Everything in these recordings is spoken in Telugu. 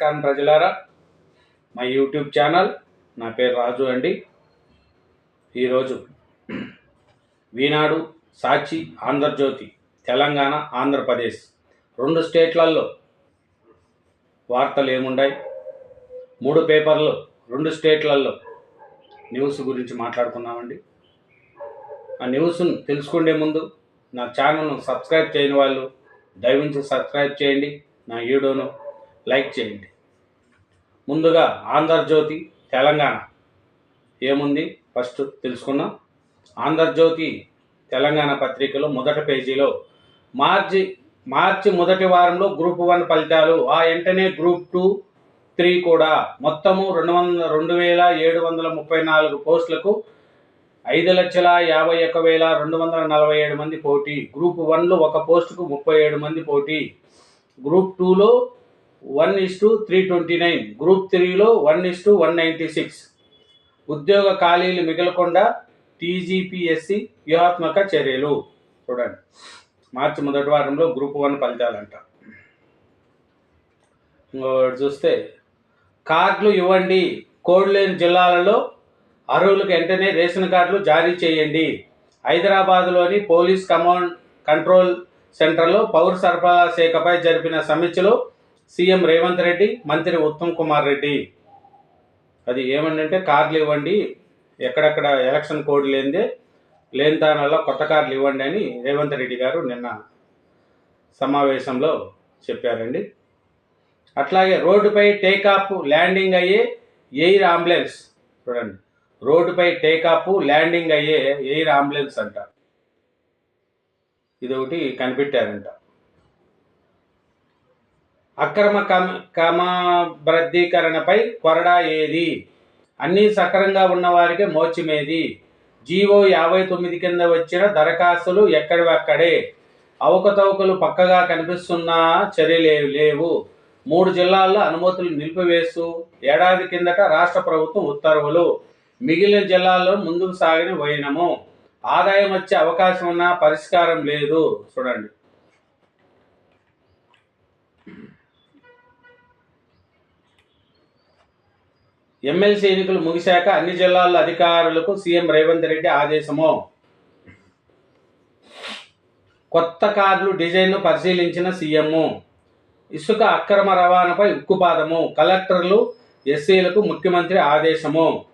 నమస్కారం ప్రజలారా. మా యూట్యూబ్ ఛానల్ నా పేరు రాజు అండి. ఈరోజు వీనాడు సాక్షి ఆంధ్రజ్యోతి తెలంగాణ ఆంధ్రప్రదేశ్ రెండు స్టేట్లలో వార్తలు ఏముండాయి? మూడు పేపర్లు రెండు స్టేట్లలో న్యూస్ గురించి మాట్లాడుకున్నామండి. ఆ న్యూస్ను తెలుసుకునే ముందు నా ఛానల్ను సబ్స్క్రైబ్ చేయని వాళ్ళు దయవించి సబ్స్క్రైబ్ చేయండి నా వీడియోను లైక్ చేయండి. ముందుగా ఆంధ్రజ్యోతి తెలంగాణ. ఏముంది? ఫస్ట్ తెలుసుకుందాం. ఆంధ్రజ్యోతి తెలంగాణ పత్రికలో మొదటి పేజీలో మార్చి మార్చి మొదటి వారంలో గ్రూప్ వన్ ఫలితాలు. ఆ వెంటనే గ్రూప్ టూ త్రీ కూడా. మొత్తము రెండు వందల రెండు వేల ఏడు వందల ముప్పై నాలుగు పోస్టులకు ఐదు లక్షల యాభై ఒక్క వేల రెండు వందల నలభై ఏడు మంది పోటీ. గ్రూప్ వన్లో ఒక పోస్టుకు ముప్పై ఏడు మంది పోటీ. గ్రూప్ టూలో one is to three twenty nine group త్రీలో one is to one ninety six ఉద్యోగ ఖాళీలు మిగలకుండా టీజీపీఎస్సి వ్యూహాత్మక చర్యలు. చూడండి. మార్చి మొదటి వారంలో గ్రూప్ వన్ ఫలితాలంట. ఇంకోటి చూస్తే కార్డులు ఇవ్వండి. కోడ్ లేని జిల్లాలలో అర్హులకు వెంటనే రేషన్ కార్డులు జారీ చేయండి. హైదరాబాద్లోని పోలీస్ కమాండ్ కంట్రోల్ సెంటర్లో పౌర సరఫరా శాఖపై జరిపిన సమీక్షలో సీఎం రేవంత్ రెడ్డి మంత్రి ఉత్తమ్ కుమార్ రెడ్డి. అది ఏమంటే కార్లు ఇవ్వండి ఎక్కడెక్కడ ఎలక్షన్ కోడ్ లేనిదే లేని దానివల్ల కొత్త కార్లు ఇవ్వండి అని రేవంత్ రెడ్డి గారు నిన్న సమావేశంలో చెప్పారండి. అట్లాగే రోడ్డుపై టేకాఫ్ ల్యాండింగ్ అయ్యే ఎయిర్ అంబులెన్స్ చూడండి రోడ్డుపై టేకాఫ్ ల్యాండింగ్ అయ్యే ఎయిర్ అంబులెన్స్ అంట. ఇది ఒకటి కనిపెట్టారంట. అక్రమ కమ క్రమబద్ధీకరణపై కొరడా ఏది? అన్నీ సక్రంగా ఉన్నవారికి మోచమేది జీవో యాభై తొమ్మిది కింద వచ్చిన దరఖాస్తులు ఎక్కడివక్కడే? అవకతవకలు పక్కగా కనిపిస్తున్నా చర్యలే లేవు. మూడు జిల్లాల్లో అనుమతులు నిలిపివేస్తూ ఏడాది కిందట రాష్ట్ర ప్రభుత్వం ఉత్తర్వులు. మిగిలిన జిల్లాల్లో ముందుకు సాగిన వైనము. ఆదాయం వచ్చే అవకాశం ఉన్న పరిష్కారం లేదు. చూడండి. ఎమ్మెల్సీ ఎన్నికలు ముగిశాక అన్ని జిల్లాల అధికారులకు సీఎం రేవంత్ రెడ్డి ఆదేశము. కొత్త కార్లు డిజైన్ను పరిశీలించిన సీఎం ఇసుక అక్రమ రవాణాపై ఉక్కుపాదము. కలెక్టర్లు ఎస్సీలకు ముఖ్యమంత్రి ఆదేశము.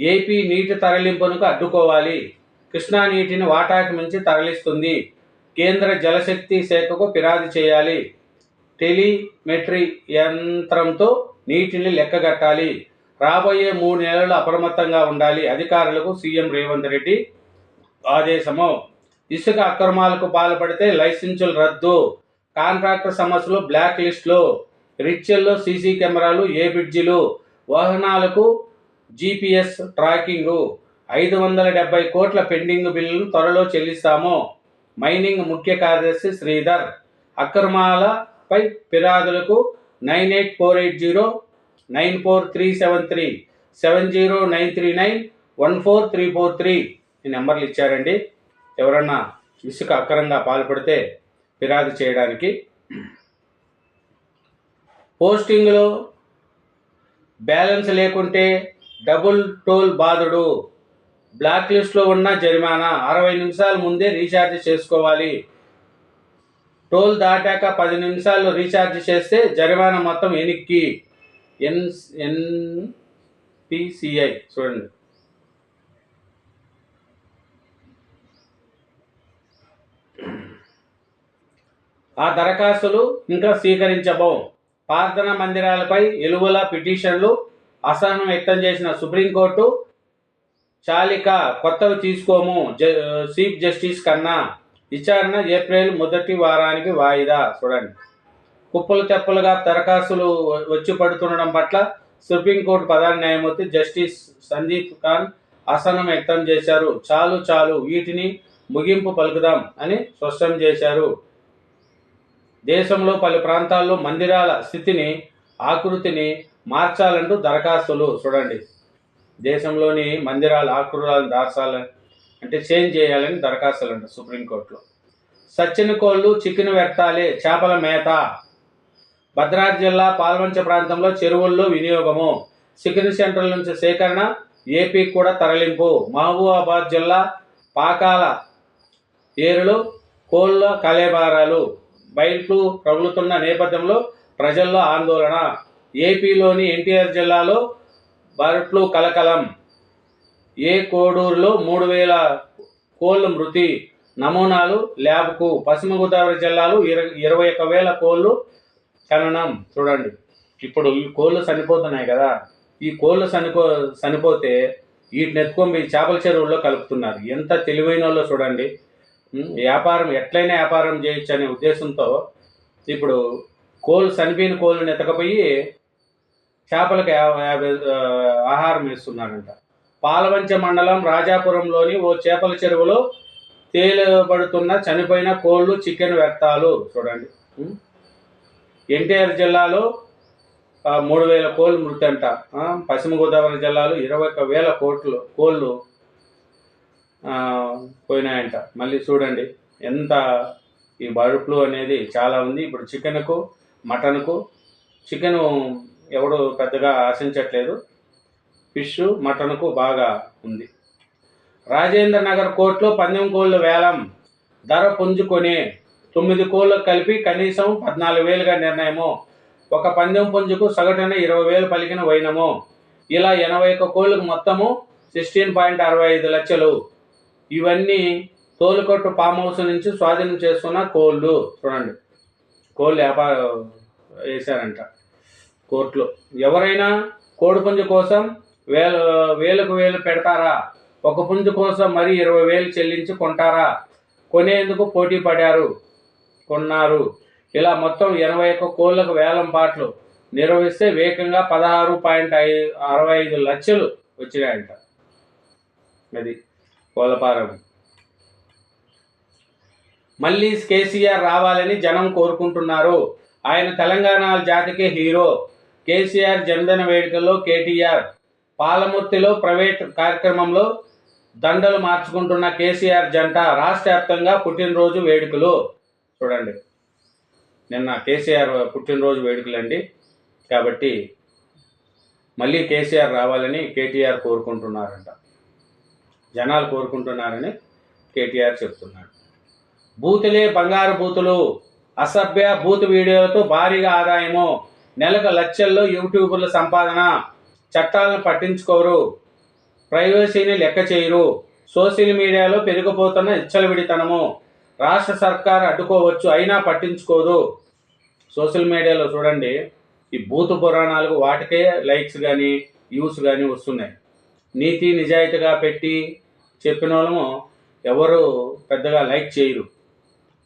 ఏపీ నీటి తరలింపునకు అడ్డుకోవాలి. కృష్ణా నీటిని వాటాకి మించి తరలిస్తుంది. కేంద్ర జలశక్తి శాఖకు ఫిర్యాదు చేయాలి. టెలిమెట్రీ యంత్రంతో నీటిని లెక్కగట్టాలి. రాబోయే మూడు నెలలు అప్రమత్తంగా ఉండాలి. అధికారులకు సీఎం రేవంత్ రెడ్డి ఆదేశము. ఇసుక అక్రమాలకు పాల్పడితే లైసెన్సులు రద్దు. కాంట్రాక్టర్ సమస్యలు బ్లాక్ లిస్టులు. రిచ్చెల్లో సీసీ కెమెరాలు ఏ బ్రిడ్జిలు. వాహనాలకు జీపీఎస్ ట్రాకింగు. ఐదు వందల డెబ్బై కోట్ల పెండింగ్ బిల్లును త్వరలో చెల్లిస్తాము. మైనింగ్ ముఖ్య కార్యదర్శి శ్రీధర్. అక్రమాలపై ఫిర్యాదులకు nine eight four eight zero nine four three seven three seven zero nine three nine one four three four three ఈ నెంబర్లు ఇచ్చారండి. ఎవరన్నా ఇసుక అక్రమంగా పాల్పడితే ఫిర్యాదు చేయడానికి. పోస్టింగ్లో బ్యాలెన్స్ లేకుంటే డబుల్ టోల్ బాధుడు బ్లాక్ లిస్ట్లో ఉన్న జరిమానా అరవై నిమిషాల ముందే రీఛార్జ్ చేసుకోవాలి. టోల్ దాటాక పది నిమిషాలు రీఛార్జ్ చేస్తే జరిమానా మొత్తం ఎనిక్కి. ఎన్ ఎన్పిసిఐ చూడండి. ఆ దరఖాస్తులు ఇంకా స్వీకరించబో ప్రార్థన మందిరాలపై ఎలువల పిటిషన్లు అసహనం వ్యక్తం చేసిన సుప్రీంకోర్టు చాలిక కొత్తవి తీసుకోము. జ చీఫ్ జస్టిస్ కన్నా విచారణ ఏప్రిల్ మొదటి వారానికి వాయిదా. చూడండి. కుప్పలు తెప్పలుగా దరఖాస్తులు వచ్చి పడుతుండడం పట్ల సుప్రీంకోర్టు ప్రధాన న్యాయమూర్తి జస్టిస్ సందీప్ ఖాన్ అసహనం వ్యక్తం చేశారు. చాలు చాలు వీటిని ముగింపు పలుకుదాం అని స్పష్టం చేశారు. దేశంలో పలు ప్రాంతాల్లో మందిరాల స్థితిని ఆకృతిని మార్చాలంటూ దరఖాస్తులు. చూడండి. దేశంలోని మందిరాల ఆకృతాలను దాచాలని అంటే చేంజ్ చేయాలని దరఖాస్తులు అంట సుప్రీంకోర్టులో సచ్చిన కోళ్ళు చికెన్ వ్యర్థాలే చేపల మేత. భద్రాద్రి జిల్లా పాల్వంచ ప్రాంతంలో చెరువుల్లో వినియోగము. చికెన్ సెంటర్ల నుంచి సేకరణ ఏపీకి కూడా తరలింపు. మహబూబాబాద్ జిల్లా పాకాల ఏరులు కోళ్ళ కలేబారాలు. బయట్లు ప్రబలుతున్న నేపథ్యంలో ప్రజల్లో ఆందోళన. ఏపీలోని ఎన్టీఆర్ జిల్లాలో బర్డ్లు కలకలం. ఏ కోడూరులో మూడు వేల కోళ్ళ మృతి. నమూనాలు ల్యాబ్కు. పశ్చిమ గోదావరి జిల్లాలో ఇరవై ఇరవై ఒక వేల కోళ్ళు చలనం చూడండి. ఇప్పుడు ఈ కోళ్ళు చనిపోతున్నాయి కదా ఈ కోళ్ళు చనిపో చనిపోతే వీటిని ఎత్తుకొని పోయి చేపల చెరువుల్లో కలుపుతున్నారు. ఎంత తెలివైన వాళ్ళు చూడండి వ్యాపారం ఎట్లయినా వ్యాపారం చేయొచ్చు అనే ఉద్దేశంతో ఇప్పుడు కోళ్ళు చనిపోయిన కోళ్ళని ఎత్తకపోయి చేపలకు యాభై ఆహారం ఇస్తున్నారంట పాలవంచ మండలం రాజాపురంలోని ఓ చేపల చెరువులో తేలబడుతున్న చనిపోయిన కోళ్ళు చికెన్ వ్యర్థాలు చూడండి. ఎన్టీఆర్ జిల్లాలో మూడు వేల కోళ్ళు మృతి అంట పశ్చిమ గోదావరి జిల్లాలో ఇరవై ఒక వేల కోట్లు కోళ్ళు పోయినాయంట. మళ్ళీ చూడండి ఎంత ఈ బర్డ్ ఫ్లూ అనేది చాలా ఉంది. ఇప్పుడు చికెన్కు మటన్కు చికెన్ ఎవడు పెద్దగా ఆశించట్లేదు. ఫిష్ మటన్కు బాగా ఉంది. రాజేంద్ర నగర్ కోర్టులో పందెం కోళ్ళు వేలం ధర పుంజుకొని తొమ్మిది కోళ్ళకు కలిపి కనీసం పద్నాలుగు వేలుగా నిర్ణయము. ఒక పందెం పుంజుకు సగటున ఇరవై వేలు పలికిన వైనము. ఇలా ఎనభై ఒక్క కోళ్ళకు మొత్తము సిక్స్టీన్ పాయింట్ అరవై ఐదు లక్షలు. ఇవన్నీ తోలుకొట్టు ఫామ్ హౌస్ నుంచి స్వాధీనం చేస్తున్న కోళ్ళు చూడండి. కోళ్ళు వ్యాపారం వేశారంట కోర్టులో. ఎవరైనా కోడి పుంజు కోసం వేలు వేలకు వేలు పెడతారా? ఒక పుంజు కోసం మరి ఇరవై వేలు చెల్లించి కొంటారా? కొనేందుకు పోటీ పడారు. కొన్నారు. ఇలా మొత్తం ఎనభై ఒక్క కోళ్ళకు వేలం పాటలు నిర్వహిస్తే వేగంగా పదహారు పాయింట్ ఐ అరవై ఐదు లక్షలు వచ్చినాయంట. అది కోళ్ళపారం మళ్ళీ కేసీఆర్ రావాలని జనం కోరుకుంటున్నారు. ఆయన తెలంగాణ జాతికి హీరో. కేసీఆర్ జన్మదిన వేడుకల్లో కేటీఆర్ పాలమూర్తిలో ప్రైవేట్ కార్యక్రమంలో దండలు మార్చుకుంటున్న కేసీఆర్ జంట రాష్ట్ర వ్యాప్తంగా పుట్టినరోజు వేడుకలు. చూడండి. నిన్న కేసీఆర్ పుట్టినరోజు వేడుకలండి. కాబట్టి మళ్ళీ కేసీఆర్ రావాలని కేటీఆర్ కోరుకుంటున్నారంట. జనాలు కోరుకుంటున్నారని కేటీఆర్ చెప్తున్నాడు బూతులే బంగారు బూతులు. అసభ్య బూత్ వీడియోలతో భారీగా ఆదాయము. నెలకు లక్షల్లో యూట్యూబర్ల సంపాదన. చట్టాలను పట్టించుకోరు. ప్రైవసీని లెక్క చేయరు సోషల్ మీడియాలో పెరిగిపోతున్న ఇచ్చలవిడితనము. రాష్ట్ర సర్కార్ అడ్డుకోవచ్చు అయినా పట్టించుకోదు. సోషల్ మీడియాలో చూడండి ఈ భూత పురాణాలకు వాటికే లైక్స్ కానీ వ్యూస్ కానీ వస్తున్నాయి. నీతి నిజాయితీగా పెట్టి చెప్పిన వాళ్ళము ఎవరు పెద్దగా లైక్ చేయరు.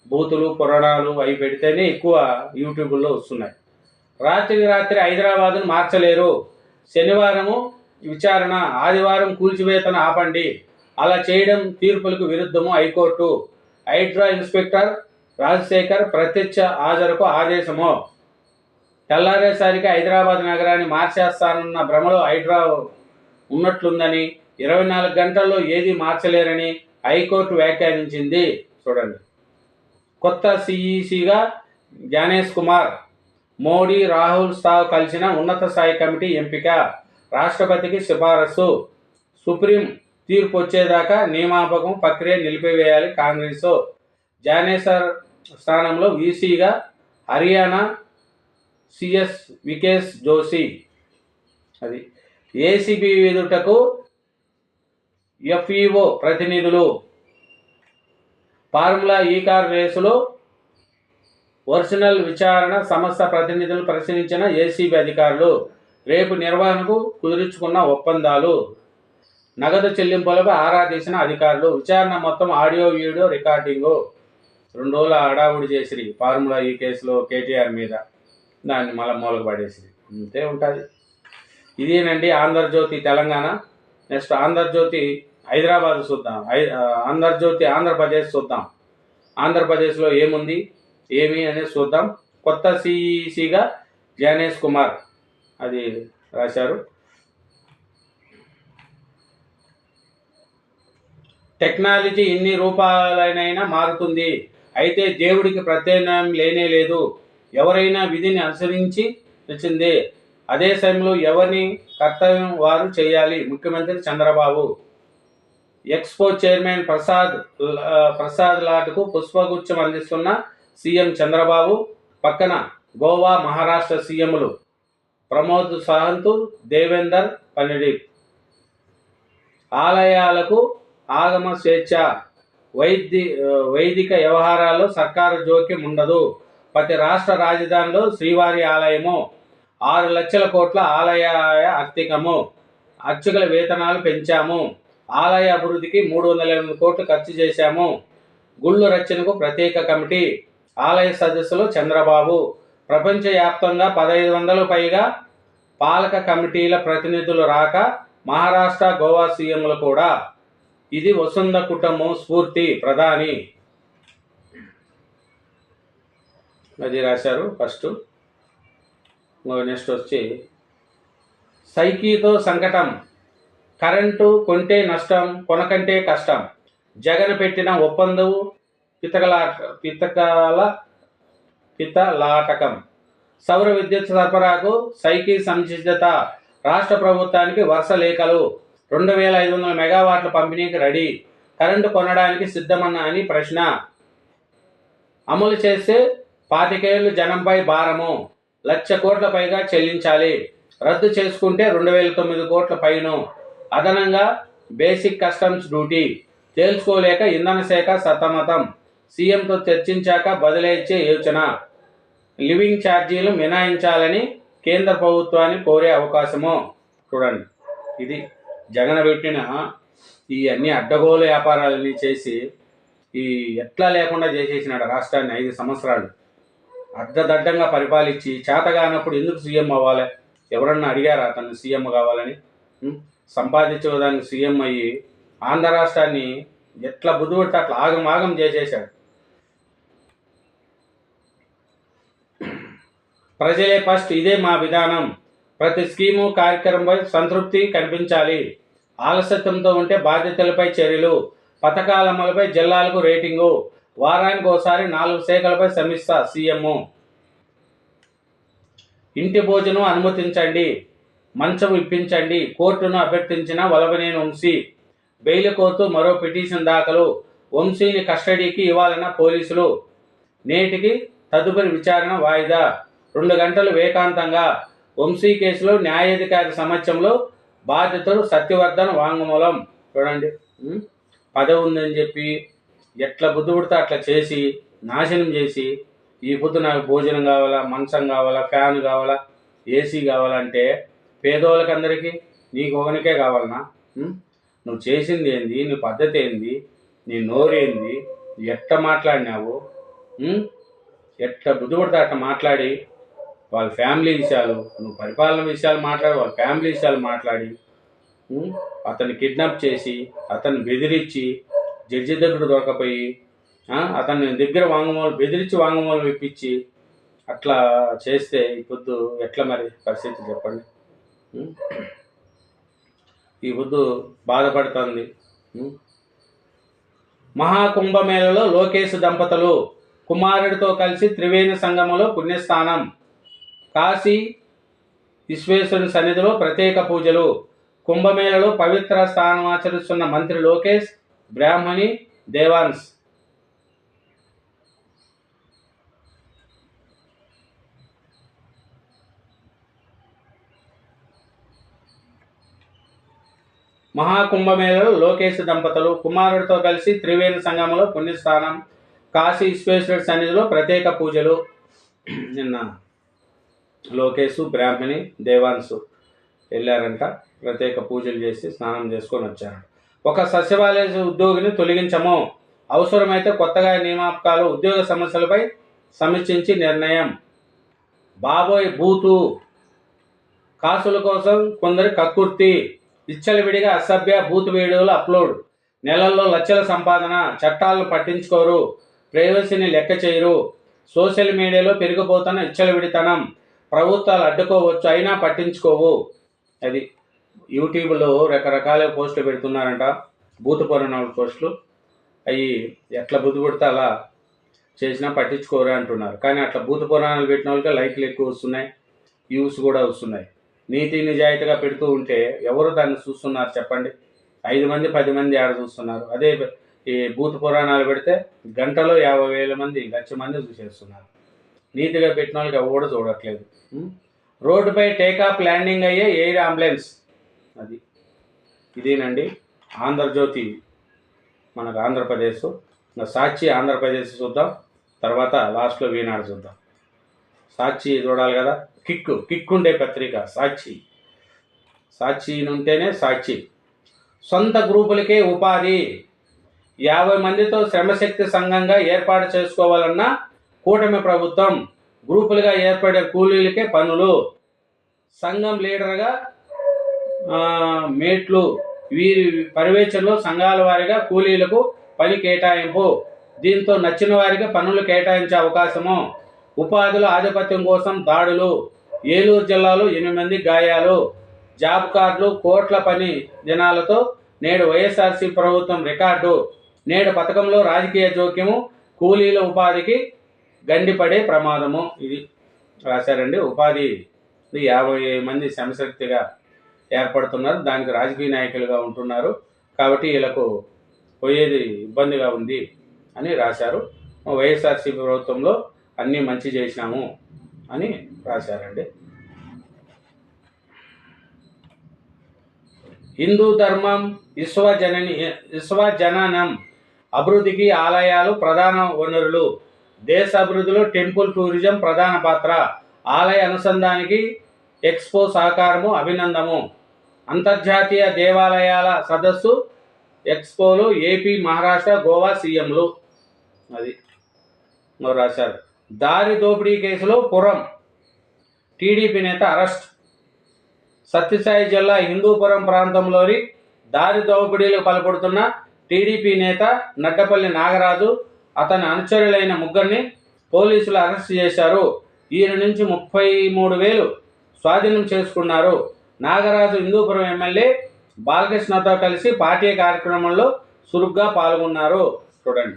బూతులు పురాణాలు అవి పెడితేనే ఎక్కువ యూట్యూబ్లో వస్తున్నాయి. రాత్రికి రాత్రి హైదరాబాద్ను మార్చలేరు. శనివారము విచారణ ఆదివారం కూల్చివేతను ఆపండి. అలా చేయడం తీర్పులకు విరుద్ధము high court. Hydraa inspector Rajasekhar ప్రత్యక్ష హాజరుకు ఆదేశము. తెల్లారేసరికి హైదరాబాద్ నగరాన్ని మార్చేస్తానన్న భ్రమలో హైడ్రా ఉన్నట్లుందని ఇరవై నాలుగు గంటల్లో ఏది మార్చలేరని హైకోర్టు వ్యాఖ్యానించింది. చూడండి. కొత్త సిఈసిగా జ్ఞానేష్ కుమార్ మోడీ రాహుల్ సావ్ కలిసిన ఉన్నత స్థాయి కమిటీ ఎంపిక. రాష్ట్రపతికి సిఫారసు. సుప్రీం తీర్పు వచ్చేదాకా నియమాపకం ప్రక్రియ నిలిపివేయాలి కాంగ్రెస్ జానేసర్ స్థానంలో వీసీగా హర్యానా సిఎస్ వికేష్ జోషి. అది ఏసీబీ ఎదుటకు ఎఫ్ఈఓ ప్రతినిధులు. ఫార్ములా ఈ కార్ రేసులో ఒరిజినల్ విచారణ సంస్థ ప్రతినిధులు పరిశీలించిన ఏసీబీ అధికారులు రేపు నిర్వహణకు కుదుర్చుకున్న ఒప్పందాలు. నగదు చెల్లింపులపై ఆరా తీసిన అధికారులు విచారణ మొత్తం ఆడియో వీడియో రికార్డింగు రెండు రోజులు హడావుడి చేసిరి. ఫార్ములా ఈ కేసులో కేటీఆర్ మీద దాన్ని మళ్ళీ మూలకు పడేసిరి. అంతే ఉంటుంది. ఇదేనండి ఆంధ్రజ్యోతి తెలంగాణ. నెక్స్ట్ ఆంధ్రజ్యోతి హైదరాబాద్ చూద్దాం. ఆంధ్రజ్యోతి ఆంధ్రప్రదేశ్ చూద్దాం. ఆంధ్రప్రదేశ్లో ఏముంది ఏమి అనేది చూద్దాం. కొత్త సిఈసిగా జ్ఞానేష్ కుమార్ అది రాశారు. టెక్నాలజీ ఇన్ని రూపాలైనైనా మారుతుంది. అయితే దేవుడికి ప్రత్యామ్నాయం లేనే లేదు. ఎవరైనా విధిని అనుసరించి వచ్చింది. అదే సమయంలో ఎవరిని కర్తవ్యం వారు చేయాలి? ముఖ్యమంత్రి చంద్రబాబు. ఎక్స్పో చైర్మన్ ప్రసాద్ ప్రసాద్ లాట్కు పుష్పగుచ్చం అందిస్తున్న సీఎం చంద్రబాబు పక్కన గోవా మహారాష్ట్ర సీఎంలు ప్రమోద్ సహంతు దేవేందర్ ఫడ్నవీస్ ఆలయాలకు ఆగమ స్వేచ్ఛ వైద్య వైదిక వ్యవహారాల్లో సర్కారు జోక్యం ఉండదు. ప్రతి రాష్ట్ర రాజధానిలో శ్రీవారి ఆలయము ఆరు లక్షల కోట్ల ఆలయ ఆర్థికము అర్చకుల వేతనాలు పెంచాము. ఆలయ అభివృద్ధికి మూడు వందల ఎనిమిది కోట్లు ఖర్చు చేశాము. గుళ్ళు రచనకు ప్రత్యేక కమిటీ. ఆలయ సదస్సులో చంద్రబాబు. ప్రపంచవ్యాప్తంగా పదహైదు వందలు పైగా పాలక కమిటీల ప్రతినిధులు రాక మహారాష్ట్ర గోవా సీఎంలు కూడా. ఇది వసుంధ కుటుంబం స్ఫూర్తి ప్రధాని. అది రాశారు ఫస్ట్. నెక్స్ట్ వచ్చి సైకీతో సంకటం కరెంటు కొంటే నష్టం కొనకంటే కష్టం జగన్ పెట్టిన ఒప్పందం పితకలాట పితకల పితలాటకం సౌర విద్యుత్ సరఫరాకు సైకి సంసిద్ధత రాష్ట్ర ప్రభుత్వానికి వరుస లేఖలు రెండు వేల ఐదు వందల మెగావాట్ల పంపిణీకి రెడీ. కరెంటు కొనడానికి సిద్ధమన్న అని ప్రశ్న. అమలు చేస్తే పాతికేళ్ళు జనంపై భారము. లక్ష కోట్ల పైగా చెల్లించాలి. రద్దు చేసుకుంటే రెండు వేల తొమ్మిది కోట్ల పైను. అదనంగా బేసిక్ కస్టమ్స్ డ్యూటీ. తేల్చుకోలేక ఇంధన శాఖ సతమతం. సీఎంతో చర్చించాక బదిలీ యోచన. లివింగ్ ఛార్జీలు మినాయించాలని కేంద్ర ప్రభుత్వాన్ని కోరే అవకాశము. చూడండి. ఇది జగన్ పెట్టిన ఈ అన్ని అడ్డగోలు వ్యాపారాలని చేసి ఈ ఎట్లా లేకుండా చేసేసినాడు రాష్ట్రాన్ని ఐదు సంవత్సరాలు. అడ్డదడ్డంగా పరిపాలించి చేతగానప్పుడు ఎందుకు సీఎం అవ్వాలి? ఎవరన్నా అడిగారా తను సీఎం కావాలని? సంపాదించే దానికి సీఎం అయ్యి ఆంధ్ర రాష్ట్రాన్ని ఎట్లా బుద్ధిపడితే అట్లా ఆగం ఆగం చేసేశాడు. ప్రజలే ఫస్ట్ ఇదే మా విధానం. ప్రతి స్కీము కార్యక్రమంపై సంతృప్తి కనిపించాలి. ఆలస్యత్వంతో ఉంటే బాధ్యతలపై చర్యలు పథకాల అమలుపై జిల్లాలకు రేటింగు. వారానికి ఒకసారి నాలుగు శాఖలపై సమీక్ష సీఎం. ఇంటి భోజనం అనుమతించండి మంచం ఇప్పించండి కోర్టును అభ్యర్థించిన వలవనేని వంశీ. బెయిల్ కోర్టు మరో పిటిషన్ దాఖలు వంశీని కస్టడీకి ఇవ్వాలన్న పోలీసులు. నేటికి తదుపరి విచారణ వాయిదా. రెండు గంటలు వేకాంతంగా వంశీ కేసులో న్యాయాధికారి సమక్షంలో బాధితుడు సత్యవర్ధన్ వాంగ్మూలం. చూడండి. పదవి ఉందని చెప్పి ఎట్లా బుద్ధి పుడితే అట్లా చేసి నాశనం చేసి ఈ పొద్దు నాకు భోజనం కావాలా మంచం కావాలా ఫ్యాన్ కావాలా ఏసీ కావాలంటే పేదోళ్ళకందరికీ నీకు ఒకనికే కావాలనా? నువ్వు చేసింది ఏంది? నీ పద్ధతి ఏంది? నీ నోరేంది ఎట్ట మాట్లాడినావు? ఎట్లా బుద్ధి పడితే అట్లా మాట్లాడి వాళ్ళ ఫ్యామిలీ విషయాలు నువ్వు పరిపాలన విషయాలు మాట్లాడి వాళ్ళ ఫ్యామిలీ విషయాలు మాట్లాడి అతన్ని కిడ్నాప్ చేసి అతన్ని బెదిరించి జడ్జి దగ్గర దొరకపోయి అతన్ని దగ్గర వాంగమూలం బెదిరించి వాంగమూలం ఇప్పించి అట్లా చేస్తే ఈ పొద్దు ఎట్లా మరి పరిస్థితి చెప్పండి? ఈ పొద్దు బాధపడుతుంది. మహాకుంభమేళలో లోకేష్ దంపతులు కుమారుడితో కలిసి త్రివేణి సంగమంలో పుణ్యస్థానం కాశీ విశ్వేశ్వరుని సన్నిధిలో ప్రత్యేక పూజలు. కుంభమేళలో పవిత్ర స్థానం ఆచరిస్తున్న మంత్రి లోకేష్ బ్రాహ్మణి దేవాన్స్ మహాకుంభమేళలో లోకేష్ దంపతులు కుమారుడితో కలిసి త్రివేణి సంగమంలో పుణ్యస్థానం కాశీ విశ్వేశ్వరుడి సన్నిధిలో ప్రత్యేక పూజలు. నిన్న లోకేశు బ్రాహ్మణి దేవాన్సు వెళ్ళారంట. ప్రత్యేక పూజలు చేసి స్నానం చేసుకొని వచ్చారు ఒక సచివాలయ ఉద్యోగిని తొలగించము. అవసరమైతే కొత్తగా నియామకాలు ఉద్యోగ సమస్యలపై సమీక్షించి నిర్ణయం. బాబోయ్ బూతు! కాసుల కోసం కొందరి కక్కుర్తి. విడిగా అసభ్య బూత్ వీడియోలు అప్లోడ్. నెలల్లో లక్షల సంపాదన. చట్టాలను పట్టించుకోరు. ప్రైవసీని లెక్క చేయరు. సోషల్ మీడియాలో పెరిగిపోతున్న విడితనం ప్రభుత్వాలు అడ్డుకోవచ్చు అయినా పట్టించుకోవు. అది యూట్యూబ్లో రకరకాల పోస్టులు పెడుతున్నారంట. బూతు పరుణాల పోస్టులు. అవి ఎట్లా బుద్ధిపడితే అలా చేసినా పట్టించుకోరు అంటున్నారు. కానీ అట్లా భూత పురాణాలు పెట్టిన వాళ్ళకి లైక్లు ఎక్కువ వస్తున్నాయి వ్యూస్ కూడా వస్తున్నాయి. నీతి నిజాయితీగా పెడుతూ ఉంటే ఎవరు దాన్ని చూస్తున్నారు చెప్పండి? ఐదు మంది పది మంది ఆడ చూస్తున్నారు. అదే ఈ భూత పురాణాలు పెడితే గంటలో యాభై వేల మంది లక్ష మంది చూసేస్తున్నారు. నీతిగా పెట్టిన వాళ్ళకి ఎవరు కూడా చూడట్లేదు? రోడ్డుపై టేకాఫ్ ల్యాండింగ్ అయ్యే ఎయిర్ అంబులెన్స్. అది. ఇదేనండి ఆంధ్రజ్యోతి. మనకు ఆంధ్రప్రదేశ్. ఇంకా సాక్షి ఆంధ్రప్రదేశ్ చూద్దాం. తర్వాత లాస్ట్లో వీనాడు చూద్దాం. సాక్షి చూడాలి కదా. కిక్ కిక్ ఉండే పత్రిక. సాక్షి. సాక్షి ఉంటేనే సాక్షి. సొంత గ్రూపులకే ఉపాధి. యాభై మందితో శ్రమశక్తి సంఘంగా ఏర్పాటు చేసుకోవాలన్న కూటమి ప్రభుత్వం గ్రూపులుగా ఏర్పడే కూలీలకే పనులు. సంఘం లీడర్గా మేట్లు వీరి పర్యవేక్షణలో సంఘాల వారిగా కూలీలకు పని కేటాయింపు. దీంతో నచ్చిన వారికి పనులు కేటాయించే అవకాశము. ఉపాధుల ఆధిపత్యం కోసం దాడులు. ఏలూరు జిల్లాలో ఎనిమిది మంది గాయాలు. జాబ్ కార్డులు కోట్ల పని దినాలతో నేడు వైఎస్ఆర్సీ ప్రభుత్వం రికార్డు. నేడు పథకంలో రాజకీయ జోక్యము కూలీల ఉపాధికి గండిపడే ప్రమాదము ఇది రాశారండి. ఉపాధి యాభై మంది శ్రమశక్తిగా ఏర్పడుతున్నారు. దానికి రాజకీయ నాయకులుగా ఉంటున్నారు. కాబట్టి వీళ్ళకు పోయేది ఇబ్బందిగా ఉంది అని రాశారు. వైఎస్ఆర్సీపీ ప్రభుత్వంలో అన్నీ మంచి చేసినాము అని రాశారండి. హిందూ ధర్మం విశ్వజనని విశ్వజననం అభివృద్ధికి ఆలయాలు ప్రధాన వనరులు దేశ అభివృద్ధిలో టెంపుల్ టూరిజం ప్రధాన పాత్ర. ఆలయ అనుసంధానికి ఎక్స్పో సహకారము అభినందము అంతర్జాతీయ దేవాలయాల సదస్సు ఎక్స్పోలు ఏపీ మహారాష్ట్ర గోవా సీఎంలు. అది రాశారు. దారి దోపిడీ కేసులో పురం. టీడీపీ నేత అరెస్ట్. సత్యసాయి జిల్లా హిందూపురం ప్రాంతంలోని దారి దోపిడీలు పాల్పడుతున్న టీడీపీ నేత నడ్డపల్లి నాగరాజు అతని అనుచరులైన ముగ్గురిని పోలీసులు అరెస్ట్ చేశారు. ఈయన నుంచి ముప్పై మూడు వేలు స్వాధీనం చేసుకున్నారు. నాగరాజు హిందూపురం ఎమ్మెల్యే బాలకృష్ణతో కలిసి పార్టీ కార్యక్రమంలో చురుగ్గా పాల్గొన్నారు. చూడండి.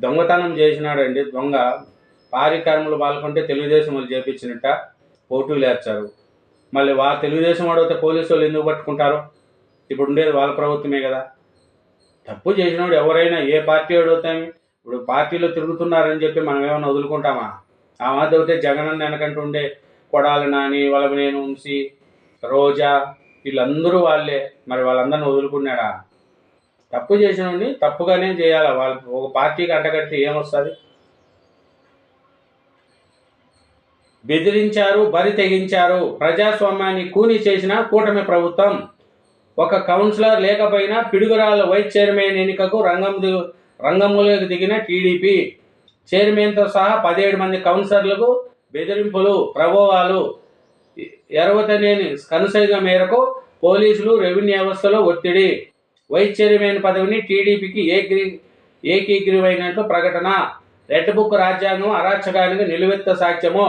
దొంగతనం చేసినాడండి. దొంగ కార్యక్రమంలో పాల్గొంటే తెలుగుదేశం వాళ్ళు చేపించినట్ట ఓటులు వేర్చారు మళ్ళీ వా తెలుగుదేశం అడిగితే పోలీసు వాళ్ళు ఎందుకు పట్టుకుంటారు? ఇప్పుడు ఉండేది వాళ్ళ ప్రభుత్వమే కదా. తప్పు చేసినోడు ఎవరైనా ఏ పార్టీ అడుగుతాం ఇప్పుడు పార్టీలో తిరుగుతున్నారని చెప్పి మనం ఏమైనా వదులుకుంటామా? ఆ మాది అయితే జగనన్న వెనకంటూ ఉండే కొడాలి నాని వలభనేని వంశీ రోజా వీళ్ళందరూ వాళ్ళే. మరి వాళ్ళందరిని వదులుకున్నాడా? తప్పు చేసినోడిని తప్పుగానే చేయాలి? వాళ్ళు ఒక పార్టీకి అంటగడితే ఏమొస్తుంది? బెదిరించారు బరి తెగించారు. ప్రజాస్వామ్యాన్ని కూని చేసిన కూటమి ప్రభుత్వం. ఒక కౌన్సిలర్ లేకపోయినా పిడుగురాళ్ళ వైస్ చైర్మన్ ఎన్నికకు రంగం దిగు రంగంలోకి దిగిన టీడీపీ చైర్మన్తో సహా పదిహేడు మంది కౌన్సిలర్లకు బెదిరింపులు ప్రభావాలు ఎరవతనేని కనుసైగ మేరకు పోలీసులు రెవెన్యూ వ్యవస్థలో ఒత్తిడి. వైస్ చైర్మన్ పదవిని టీడీపీకి ఏకీ ఏకీగ్రీవైనట్లు ప్రకటన. రెడ్ బుక్ రాజ్యాంగం అరాచకానికి నిలువెత్త సాక్ష్యము.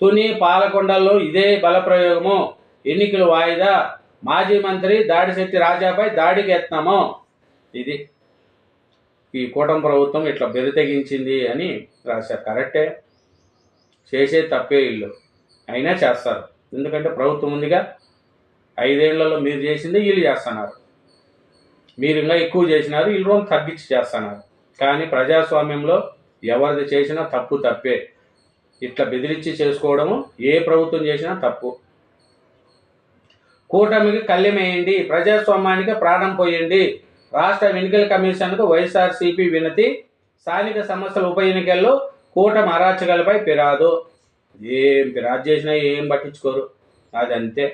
తుని పాలకొండల్లో ఇదే బలప్రయోగము. ఎన్నికలు వాయిదా. మాజీ మంత్రి దాడిశెట్టి రాజాపై దాడికి యత్నము ఇది ఈ కూటమి ప్రభుత్వం ఇట్లా బెదితెగించింది అని రాశారు. కరెక్టే. చేసే తప్పే ఇల్లు. అయినా చేస్తారు. ఎందుకంటే ప్రభుత్వం ఉందిగా. ఐదేళ్ళలో మీరు చేసింది వీళ్ళు చేస్తున్నారు. మీరు ఇంకా ఎక్కువ చేసినారు వీళ్ళు తగ్గించి చేస్తున్నారు. కానీ ప్రజాస్వామ్యంలో ఎవరిది చేసినా తప్పు తప్పే. ఇట్లా బెదిరించి చేసుకోవడము ఏ ప్రభుత్వం చేసినా తప్పు. కూటమికి కళ్ళెమేయండి ప్రజాస్వామ్యానికి ప్రాణం పోయండి. రాష్ట్ర ఎన్నికల కమిషన్కు వైఎస్ఆర్సీపీ వినతి. స్థానిక సమస్యల ఉప ఎన్నికల్లో కూటమి అరాచకాలపై ఫిరాదు ఏం ఫిరాదు చేసినా ఏం పట్టించుకోరు. అది అంతే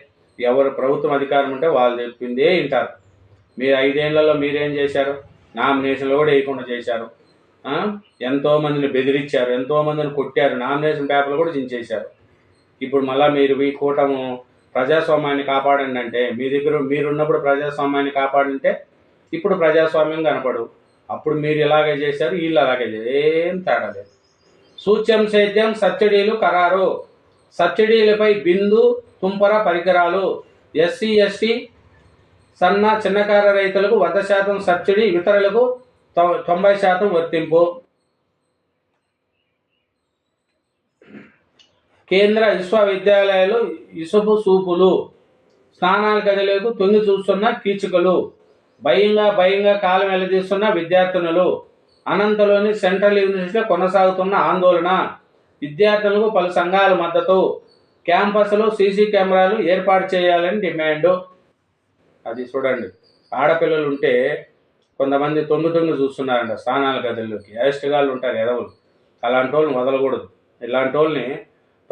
ఎవరు ప్రభుత్వం అధికారం ఉంటే వాళ్ళు చెప్పిందే వింటారు. మీరు ఐదేళ్ళలో మీరేం చేశారు? నామినేషన్లు కూడా వేయకుండా చేశారు. ఎంతోమందిని ఎంతో మందిని బెదిరించారు ఎంతో మందిని కొట్టారు నామినేషన్ పేపర్లు కూడా చించేశారు. ఇప్పుడు మళ్ళీ మీరు ఈ కూటము ప్రజాస్వామ్యాన్ని కాపాడండి అంటే మీ దగ్గర మీరున్నప్పుడు ప్రజాస్వామ్యాన్ని కాపాడంటే ఇప్పుడు ప్రజాస్వామ్యం కనపడు అప్పుడు మీరు ఇలాగే చేశారు వీళ్ళు అలాగే ఏం తేడా లేదు. సూచ్యం సేద్యం సబ్సిడీలు ఖరారు. సబ్సిడీలపై బిందు తుంపర పరికరాలు. ఎస్సీ ఎస్టీ సన్న చిన్నకార రైతులకు వంద శాతం సబ్సిడీ ఇతరులకు తొంభై శాతం వర్తింపు. కేంద్ర విశ్వవిద్యాలయాలు ఇసుపు సూపులు స్నానాల గదిలోకి తొంగి చూస్తున్న కీచుకలు భయంగా భయంగా కాలం వెల్లదీస్తున్న విద్యార్థినులు అనంతలోని సెంట్రల్ యూనివర్సిటీలో కొనసాగుతున్న ఆందోళన విద్యార్థులకు పలు సంఘాల మద్దతు క్యాంపస్లో సీసీ కెమెరాలు ఏర్పాటు చేయాలని డిమాండ్. అది చూడండి. ఆడపిల్లలు ఉంటే కొంతమంది తొంగి తొంగి చూస్తున్నారంట స్నానాల గదుల్లోకి అరెస్ట్గాళ్ళు ఉంటారు ఎదవులు. అలాంటి వాళ్ళని వదలకూడదు ఇలాంటి వాళ్ళని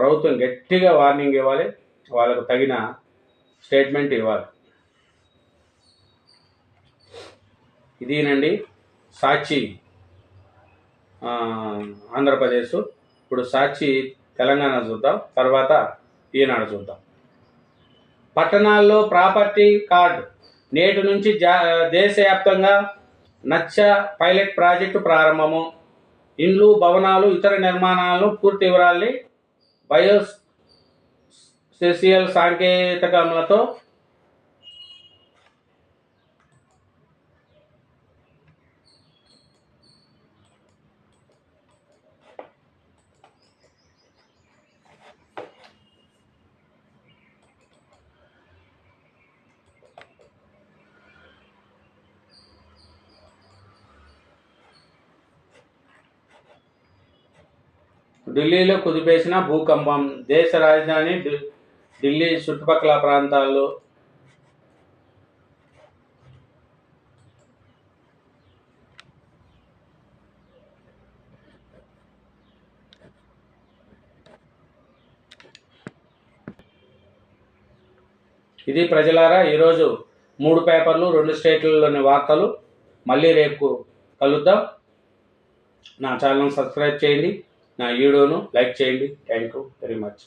ప్రభుత్వం గట్టిగా వార్నింగ్ ఇవ్వాలి వాళ్ళకు తగిన స్టేట్మెంట్ ఇవ్వాలి. ఇదేనండి సాక్షి ఆంధ్రప్రదేశ్. ఇప్పుడు సాక్షి తెలంగాణ చూద్దాం తర్వాత ఈనాడు చూద్దాం. పట్టణాల్లో ప్రాపర్టీ కార్డ్ నేటి నుంచి జా దేశవ్యాప్తంగా నచ్చ పైలట్ ప్రాజెక్టు ప్రారంభము. ఇండ్లు భవనాలు ఇతర నిర్మాణాలను పూర్తి వివరాల్ని बयोसेल सांकेतक तो ఢిల్లీలో కుదిపేసిన భూకంపం దేశ రాజధాని ఢిల్లీ చుట్టుపక్కల ప్రాంతాల్లో ఇది ప్రజలారా ఈరోజు మూడు పేపర్లు రెండు స్టేట్లలోని వార్తలు. మళ్ళీ రేపు కలుద్దాం. నా ఛానల్ సబ్స్క్రైబ్ చేయండి. నా వీడియోను లైక్ చేయండి. Thank you very much.